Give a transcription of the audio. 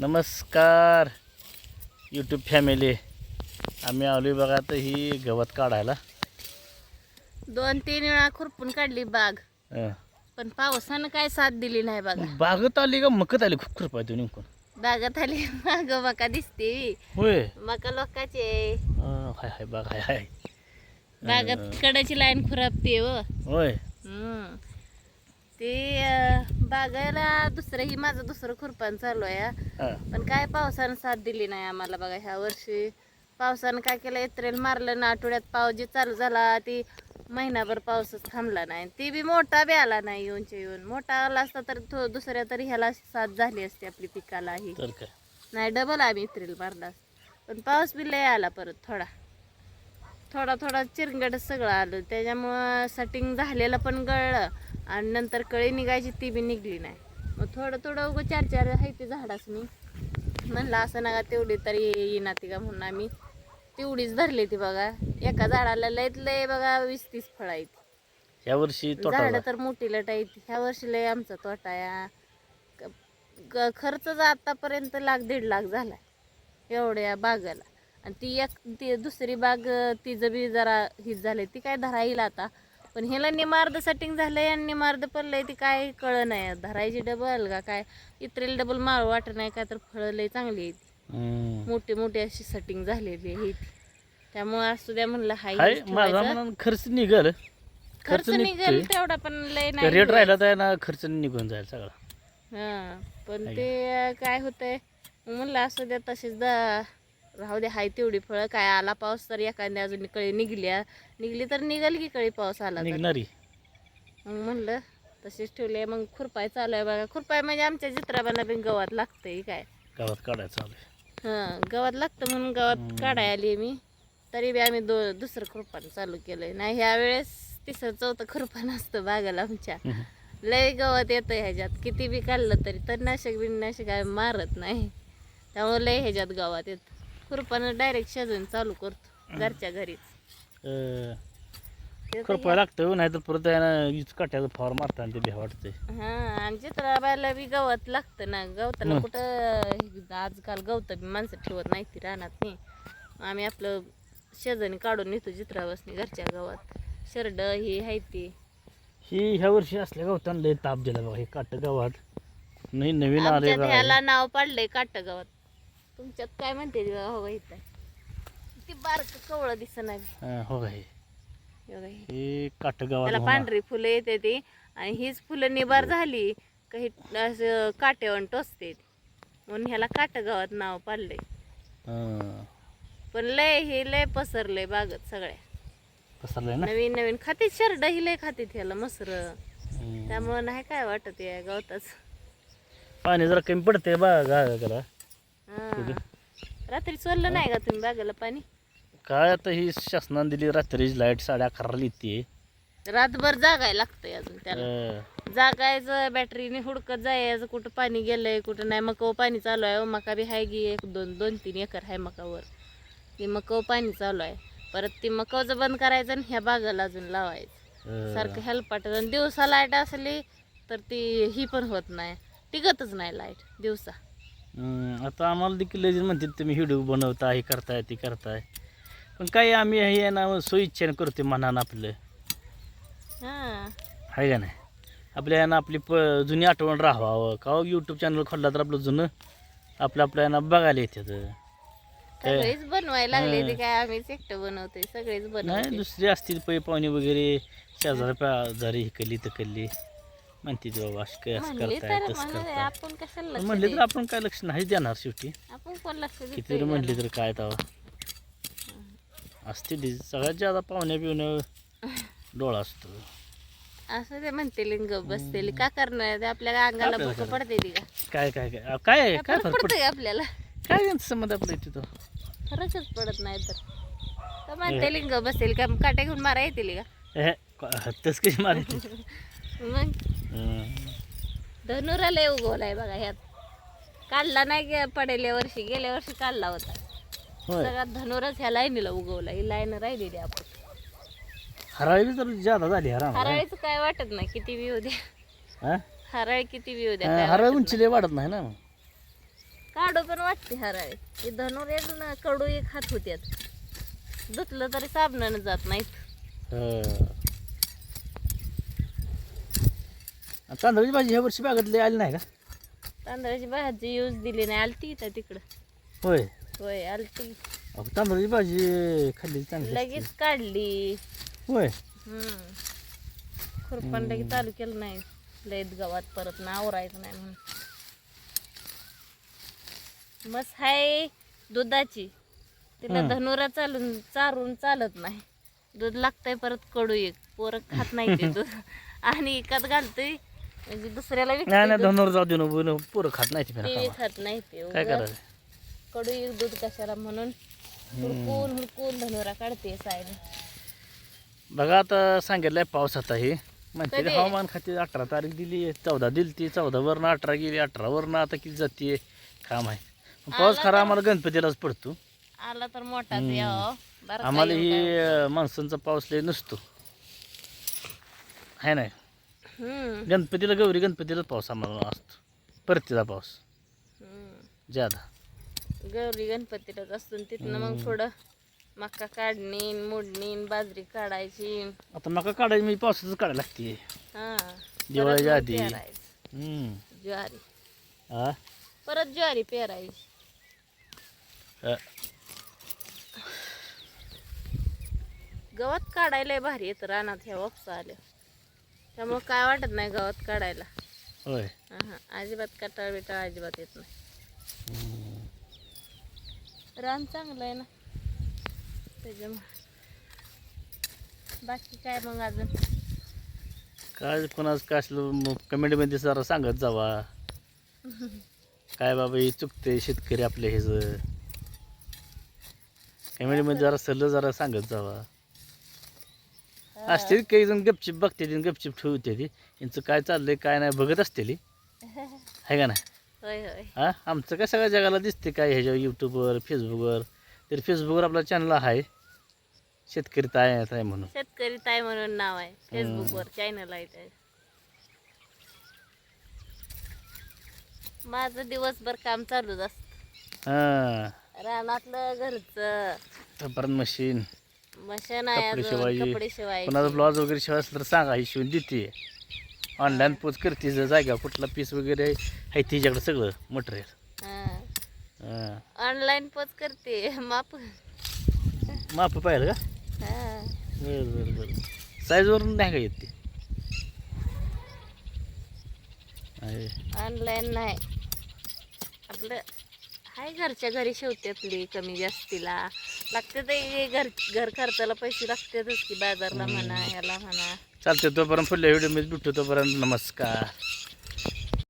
नमस्कार YouTube family आम्ही आलोय बघा आता ही गवत काढायला. दोन तीन वेळा खुरपून काढली बाग. हं. पण पावसानं काय साथ दिली नाही बघा. बागत आली का? मकत आली. खूप कृपा तुम्ही नेमकून बागात आली. माग मका दिसते. होय. मका लोकांचे. अं, हाय हाय बाग हाय हाय. बागात कडाची लाईन खुरापते व होय. हम्म. ते बागायला दुसरं ही माझं दुसरं खुरपान चालू आहे हा. हं. पण काय पावसानं साथ दिली नाही आम्हाला बघा ह्या वर्षी. पावसानं काय केलं एप्रिल मारलं ना आठवड्यात पाऊस जे चालू झाला ती महिनाभर पाऊसच थांबला नाही. ती बी मोठा बी आला नाही येऊनच्या येऊन. मोठा आला असता तर तो दुसऱ्या तरी ह्याला साथ झाली असते आपली पिकालाही. तर काय? नाही डबल आम्ही एप्रिल मारला. पण पाऊस बी लय आला परत थोडा. थोडा थोडा चिरंगड सगळं आलं. त्याच्यामुळं सटिंग झालेलं पण गळलं. आणि नंतर कळी निघायची ती बी निघली नाही. मग थोडं थोडं उगं चार चार आहे ते झाडाच मी म्हणलं असं नका तेवढी तरी येईना ती का म्हणून आम्ही. तेवढीच धरली ती बघा. एका झाडाला लयत लय बघा वीस तीस फळ आहेत. या वर्षी झाडं तर मोठी लट आहेत. ह्या वर्षी लय आमचा तोटा या. क- क- खर्चच आतापर्यंत लाख दीड लाख झाला. एवढ्या बागाला. आणि ती एक ती दुसरी बाग तिचं बी जरा हीच झालंय ती काय धरा येईल आता. पण ह्याला निमार्द सेटिंग झालंय आणि निमार्द पडलंय ती काय कळ नाही. धरायची डबल का काय? इतरेल डबल माळ वाटत नाही काय तर फळं लय चांगली आहेत. मोठी मोठी अशी सेटिंग झालेली आहे ती त्यामुळे असू द्या म्हणलं हाय माझा ठेवायचं. म्हणून खर्च निघल. खर्च निघेल तेवढा पण लय नाही रेट. राहिला तर ना खर्च निघून जाईल सगळा. हा पण ते काय होतंय? म्हणलं असू द्या तशीच दा राहू द्या हाय तेवढी फळं. काय आला पाऊस तर एखाद्या अजून कळी निघल्या. निघली तर निघाल की कळी पाऊस आला तर. निघणारी. मग म्हणलं तशीच ठेवले मग खुरपाय चालू आहे बघा. खुरपाय म्हणजे आमच्या चित्राबांना बी गवत लागतंय काय. गावात काढायचं चालू आहे. हा गवत लागतं म्हणून गवत काढाय आली मी. तरी बी आम्ही दो दुसरं खुरपान चालू केलंय. नाही ह्या वेळेस तिसरं चौथं खुरपान असतं बागाला आमच्या. लय गवत येतं ह्याच्यात. किती बी काढलं तरी तणनाशक बिननाशक आहे मारत नाही. त्यामुळे लय ह्याच्यात गवत येत. खुरपानं डायरेक्ट शेजून चालू करतो घरच्या घरीच. ते तर खुरपाय लागतं नाहीतर परत आहे ना वीज काट्याचं फार मारताना ते भ्या वाटतंय हा आणि चित्राबायला बी गवत लागतं ना गवताला. कुठं आजकाल गवत बी माणसं ठेवत नाही ती रानात नाही आम्ही आपलं शेजारी काढून नेतो चित्रावासनी घरच्या गावात. शरड ही आहे ती. ही ह्या वर्षी असल्या गवतानं लय ताप दिला बघा हे काट गावात. नाही नवीन आले हे. ह्याला नाव पाडलंय काट गावात. तुमच्यात काय म्हणते ते हो इथं? ती बारक कवळं नाही हा, हो का हे बघा हे. हे काट गावात त्याला होणार. पांढरी फुलं येते ती आणि हीच फुलं निबार झाली काही असं काट्यावर टोचते ती. म्हणून ह्याला काट गावात नाव पाडलंय. हा, पण लय हे लय पसरलंय बागत सगळ्या. पसरलंय ना? नवीन नवीन खातीत शरड ही लय खातीत ह्याला मसर. हम्म. त्यामुळं नाही काय वाटत या गवताच. पाणी जरा कमी पडते बा रात्री सोडलं नाही का तुम्ही बागेला पाणी? काय आता ही शासनाने दिली रात्रीची लाइट साडे अकराला येते. रातभर जागायला लागतंय अजून त्याला. जागायचं बॅटरीने हुडकत जायचं कुठं पाणी गेलंय कुठं नाही. मका पाणी चालू आहे. मका बी हाय गी एक दोन दोन तीन एकर आहे मकावर. ती मका पाणी चालू आहे. परत ती मकावचं बंद करायचं आणि ह्या बागाला अजून लावायचं. सारखं हेल्पाट आणि दिवसा लाइट असली तर ती ही पण होत नाही. टिकतच नाही लाइट. दिवसा. आता आम्हाला देखील लगेच म्हणते तुम्ही व्हिडिओ बनवता हे करताय ते करताय. पण काही आम्ही हे ना स्वइच्छेनं करते मनानं आपलं. हां. आहे का नाही? आपल्या यानं आपली प जुनी आठवण राहावं. का यूट्यूब चॅनल खोलला तर आपलं जुनं? आपलं आपल्या यानं बघायला येतं सगळेच बनवायला लागले ते हां. काय आम्हीच एकटं बनवतोय सगळेच दुसरी असतील पै पाहुणे वगैरे शेजारी पाजारी हिकली तकली म्हणते ते बाबा काय असं म्हणले करताय तर तसं म्हणले, करताय. आपण कशाला पण लक्ष म्हणले तर द्यायचं? आपण काय लक्ष नाही देणार शेवटी. आपण कोण लक्ष किती जरी म्हणले? तर काय तवा असते ती सगळ्यात जादा पाहुण्या पिवण्या डोळा असतो. असं ते म्हणते लिंग बसतेली का करणार? ते आपल्या अंगाला आपल्याला भूक पडते ती का? काय काय काय? अहो, काय काय फरक फरक पडतो पडतोय? आपल्याला. काय त्यांचं संबंध आपलं तिथं फरकच पडत नाही तर. तर म्हणते लिंग बसेल का काटे घेऊन मारा येतील का? हे तस कशी मारायची? मग. धनुरा लय उगवलाय बघा ह्यात. काढला नाही गे- पडेल या वर्षी गेल्या वर्षी काढला होता. होय. सगळ्यात धनुरच ह्या लाईनीला उगवला ही लाईन राहिलेली आपण. हराळी बी तर जादा झाली हरा हराळीचं काय वाटत नाही किती बी द्या. हा? हराळी किती बी द्या हराळ वाटत उंची लय वाढत नाही ना नाही. लाडू पण वाटते हराळे. हे धनुर एक न कडू एक हात होत्यात. धुतलं तरी साबणानं जात नाहीत. हं. आणि तांदळाची भाजी ह्या वर्षी बागातली आली नाही का? तांदळाची भाजी यूज दिली नाही. आलती इथं तिकडं. होय. होय आलती. अहो, तांदळाची भाजी खाल्ली चांगली. लगेच काढली. होय. हम्म. खुरपण लगेच चालू केलं नाही. लयत गावात परत ना आवरायचं नाही म्हणून. मस्त हाय दुधाची. तिला. धनुरा चालून चारून चालत नाही. दूध लागतंय परत कडू एक. पोरं खात नाही ते दूध. आणि एकात घालतोय म्हणजे दुसऱ्याला नाही. धनवर जाऊ दे ना बोल पोरं खात नाही ती ते खात नाही ते काय उगाच. करायचं? कडू एक दूध कशाला म्हणून? हुडकून हुडकून धनुरा काढते साईड बघा आता सांगितलंय पाऊस आता हे. म्हणते कधी? हवामान खाते अठरा तारीख दिली चौदा दिली ती चौदा वरनं अठरा गेली अठरा वरनं आता किती जाते काम आहे. पाऊस खरा आम्हाला गणपतीलाच पडतो. आला तर मोठाच हम्म. यावं बरं आम्हाला ही मान्सूनचा पाऊस लय नसतो. आहे नाही? गणपतीला गौरी गणपतीलाच पाऊस आम्हाला असतो. परतीचा पाऊस. ज्यादा. गौरी गणपतीलाच असतो तिथनं मग थोडं मका काढणी मोडणी बाजरी काढायची. आता मका काढायची मी पावसाचं काढायला लागते. हा. दिवाळीच्या आधी. ज्वारी? परत ज्वारी पेरायची. गवत काढायला भारी येतं रानात ह्या वापसा आल्या त्यामुळे काय वाटत नाही गवत काढायला. होय. हा हा अजिबात कटाळ बिटाळ अजिबात येत नाही. रान चांगलं आहे ना. त्याच्यामुळे. बाकी काय मग अजून? काय कोणाच काय असलं कमेंटमध्ये जरा सांगत जावा. काय बाबा हे चुकते शेतकरी आपल्या ह्याचं कमेंटमध्ये जरा सल्लं जरा सांगत जावा. असते काही जण गपचिप बघते गपचिप ठेवते ती. यांचं काय चाललंय काय नाही बघत असते आहे का नाही? हा? आमचं काय सगळ्या जगाला दिसते काय ह्याच्यावर यूट्यूबवर फेसबुकवर तर फेसबुकवर आपला चॅनल आहे. शेतकरी ताय आहे म्हणून. शेतकरी ताई म्हणून नाव आहे. फेसबुकवर चॅनल आहे माझं दिवसभर काम चालूच असत. हां. रानातलं घरचं. मशीन मशीन आहे कपडे शिवायची. कपडे शिवायचे कोणाचा ब्लाऊज वगैरे शिवाय असलं तर सांगा ही शिवून देते. ऑनलाईन पोच करते जर जागा कुठला पीस वगैरे आहे तिच्याकडे सगळं मटेरियल ऑनलाईन पोच करते माप. माप पाहिलं का. बरं बरं बरं. साईजवरून नाही का येत ते? आहे. ऑनलाईन नाही. आपलं हाय घरच्या घरी शिवते आपली कमी जास्तीला. लागते ते घर घर खर्चाला पैसे लागतातच की बाजारला म्हणा याला म्हणा. चालतं तोपर्यंत पुढल्या व्हिडिओमध्ये भेटतो तोपर्यंत नमस्कार.